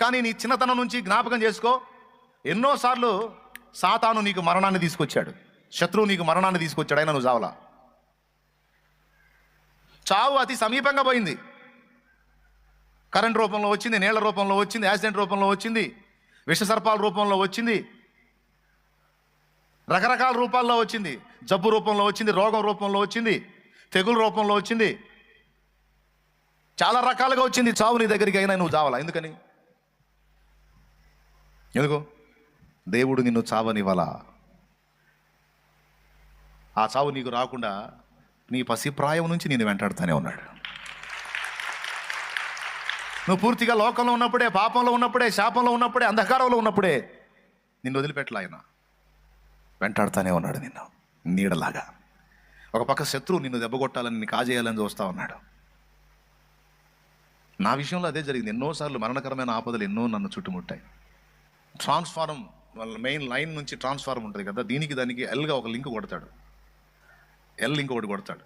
కానీ నీ చిన్నతనం నుంచి జ్ఞాపకం చేసుకో. ఎన్నోసార్లు సాతాను నీకు మరణాన్ని తీసుకొచ్చాడు. శత్రువు నీకు మరణాన్ని తీసుకొచ్చాడు. అయినా నువ్వు చావలా? చావు అతి సమీపంగా పోయింది. కరెంట్ రూపంలో వచ్చింది నీళ్ళ రూపంలో వచ్చింది యాక్సిడెంట్ రూపంలో వచ్చింది విషసర్పాల రూపంలో వచ్చింది రకరకాల రూపాల్లో వచ్చింది. జబ్బు రూపంలో వచ్చింది రోగం రూపంలో వచ్చింది తెగుల రూపంలో వచ్చింది. చాలా రకాలుగా వచ్చింది. చావు నీ దగ్గరికి అయినా నువ్వు చావాలా? ఎందుకని? ఎందుకో? దేవుడు నిన్ను చావనివ్వాలా? ఆ చావు నీకు రాకుండా నీ పసిప్రాయం నుంచి నేను వెంటాడుతూనే ఉన్నాడు. నువ్వు పూర్తిగా లోకంలో ఉన్నప్పుడే పాపంలో ఉన్నప్పుడే శాపంలో ఉన్నప్పుడే అంధకారంలో ఉన్నప్పుడే నిన్ను వదిలిపెట్టలే ఆయన? వెంటాడుతూనే ఉన్నాడు నిన్ను నీడలాగా. ఒక పక్క శత్రువు నిన్ను దెబ్బగొట్టాలని నిన్ను కాజేయాలని చూస్తూ ఉన్నాడు. నా విషయంలో అదే జరిగింది. ఎన్నోసార్లు మరణకరమైన ఆపదలు ఎన్నో నన్ను చుట్టుముట్టాయి. ట్రాన్స్ఫారం వాళ్ళ మెయిన్ లైన్ నుంచి ట్రాన్స్ఫారం ఉంటుంది కదా దీనికి దానికి ఎల్గా ఒక లింక్ కొడతాడు. ఎల్ లింక్ ఒకటి కొడతాడు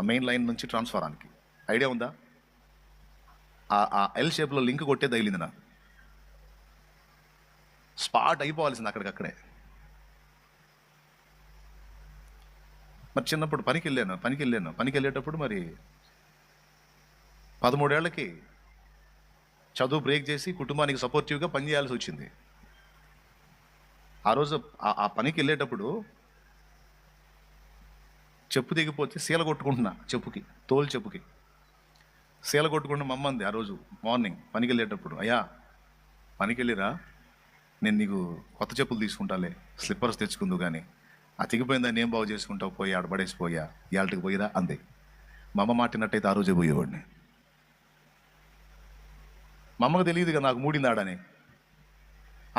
ఆ మెయిన్ లైన్ నుంచి ట్రాన్స్ఫారానికి. ఐడియా ఉందా? ఆ- ఆ ఎల్ షేప్లో లింక్ కొట్టే తగిలింది నాకు. స్పాట్ అయిపోవాల్సింది అక్కడికక్కడే మరి చిన్నప్పుడు పనికి వెళ్ళాను పనికి వెళ్ళాను పనికి వెళ్ళేటప్పుడు మరి పదమూడేళ్ళకి చదువు బ్రేక్ చేసి కుటుంబానికి సపోర్టివ్గా పని చేయాల్సి వచ్చింది. ఆ రోజు ఆ- పనికి వెళ్ళేటప్పుడు చెప్పు దిగిపోతే సీల కొట్టుకుంటున్నా చెప్పుకి తోలు చెప్పుకి. సీల కొట్టుకుంటూ మమ్మంది ఆ రోజు మార్నింగ్ పనికి వెళ్ళేటప్పుడు అయ్యా పనికి వెళ్ళిరా నేను నీకు కొత్త చెప్పులు తీసుకుంటాలే స్లిప్పర్స్ తెచ్చుకుందు కానీ ఆ తెగిపోయిందని ఏం బాగు చేసుకుంటావు? పోయి ఆడబడేసిపోయా ఇవాళకి పోయిరా అంది. మా అమ్మ మాటినట్టయితే ఆ రోజే పోయేవాడిని. మా అమ్మకు తెలియదు కదా నాకు మూడిందాడని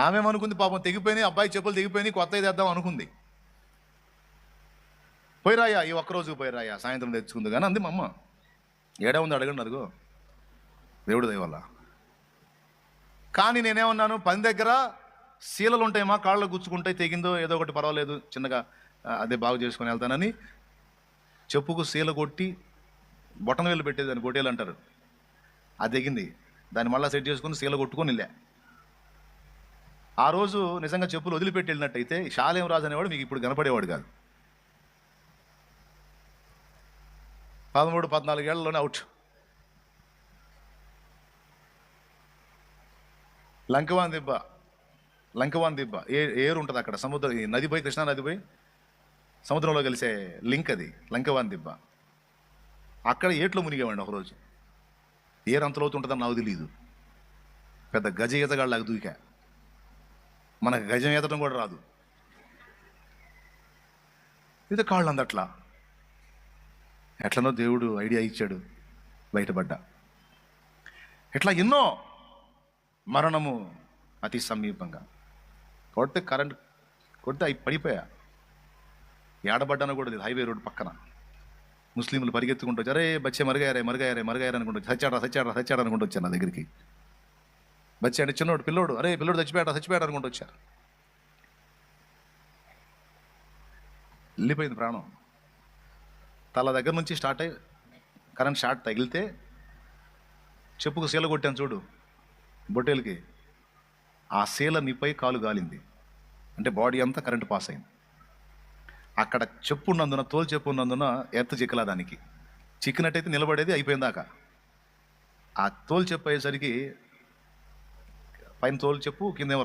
ఆమె అనుకుంది పాపం తెగిపోయినాయి అబ్బాయి చెప్పులు తెగిపోయినాయి కొత్త తెద్దాం అనుకుంది. పోయిరాయా ఈ ఒక్కరోజు పోయిరాయా సాయంత్రం తెచ్చుకుంది కానీ అంది మా అమ్మ ఏడా ఉంది అడగండి అదిగో. దేవుడు దయవల్ల కానీ నేనేమన్నాను పని దగ్గర శీలలు ఉంటాయేమా కాళ్ళు గుచ్చుకుంటాయి తెగిందో ఏదో ఒకటి పర్వాలేదు చిన్నగా అదే బాగు చేసుకొని వెళ్తానని. చెప్పుకు శీల కొట్టి బొట్టన వేలు పెట్టేదాన్ని గొట్టేలు అంటారు. అది తెగింది. దాన్ని మళ్ళీ సెట్ చేసుకుని శీల కొట్టుకొని వెళ్ళా. ఆ రోజు నిజంగా చెప్పులు వదిలిపెట్టి వెళ్ళినట్టయితే షాలేం రాజు అనేవాడు మీకు ఇప్పుడు కనపడేవాడు కాదు. పదమూడు పద్నాలుగేళ్ళలోనే అవుట్ లంకవాన్ దిబ్బ లంకవాన్ దిబ్బ ఏ ఏరు ఉంటుంది అక్కడ? సముద్రం నది పోయి కృష్ణా నది పోయి సముద్రంలో కలిసే లింక్ అది లంకవాన్ దిబ్బ. అక్కడ ఏట్లో మునిగేవాడిని ఒకరోజు. ఏరు అంత ఉంటుందని నాకు తెలియదు పెద్ద గజ ఈతగాళ్ళకి దూకా. మనకు గజం ఎత్తడం కూడా రాదు. ఇది కాళ్ళు అందట్లా? ఎట్లనో దేవుడు ఐడియా ఇచ్చాడు బయటపడ్డా. ఇట్లా ఎన్నో మరణము అతి సమీపంగా. కొడితే కరెంట్ కొడితే అవి పడిపోయా. ఏడబడ్డాను కూడా లేదు హైవే రోడ్డు పక్కన. ముస్లింలు పరిగెత్తుకుంటూ వచ్చారే అరే బచ్చే మరుగారే మరుగారే మరుగారే అనుకుంటూ వచ్చి, సచ్చాడా సచ్చాడా సచ్చాడా అనుకుంటూ వచ్చాను నా దగ్గరికి. బచ్చే చిన్నోడు పిల్లోడు అరే పిల్లోడు చచ్చిపోయాడు చచ్చిపోయాడు అనుకుంటూ వచ్చారు. వెళ్ళిపోయింది ప్రాణం. తల దగ్గర నుంచి స్టార్ట్ అయ్యి కరెంట్ షార్ట్ తగిలితే చెప్పుకు సీల కొట్టాను చూడు బొట్టేలకి. ఆ సీల నీపై కాలు గాలింది. అంటే బాడీ అంతా కరెంట్ పాస్ అయింది. అక్కడ చెప్పు ఉన్నందున తోలు చెప్పు ఉన్నందున ఎర్త్ చిక్కలా దానికి. చిక్కినట్టయితే నిలబడేది అయిపోయిందాక. ఆ తోలు చెప్పు అయ్యేసరికి పైన తోలు చెప్పు కిందేమో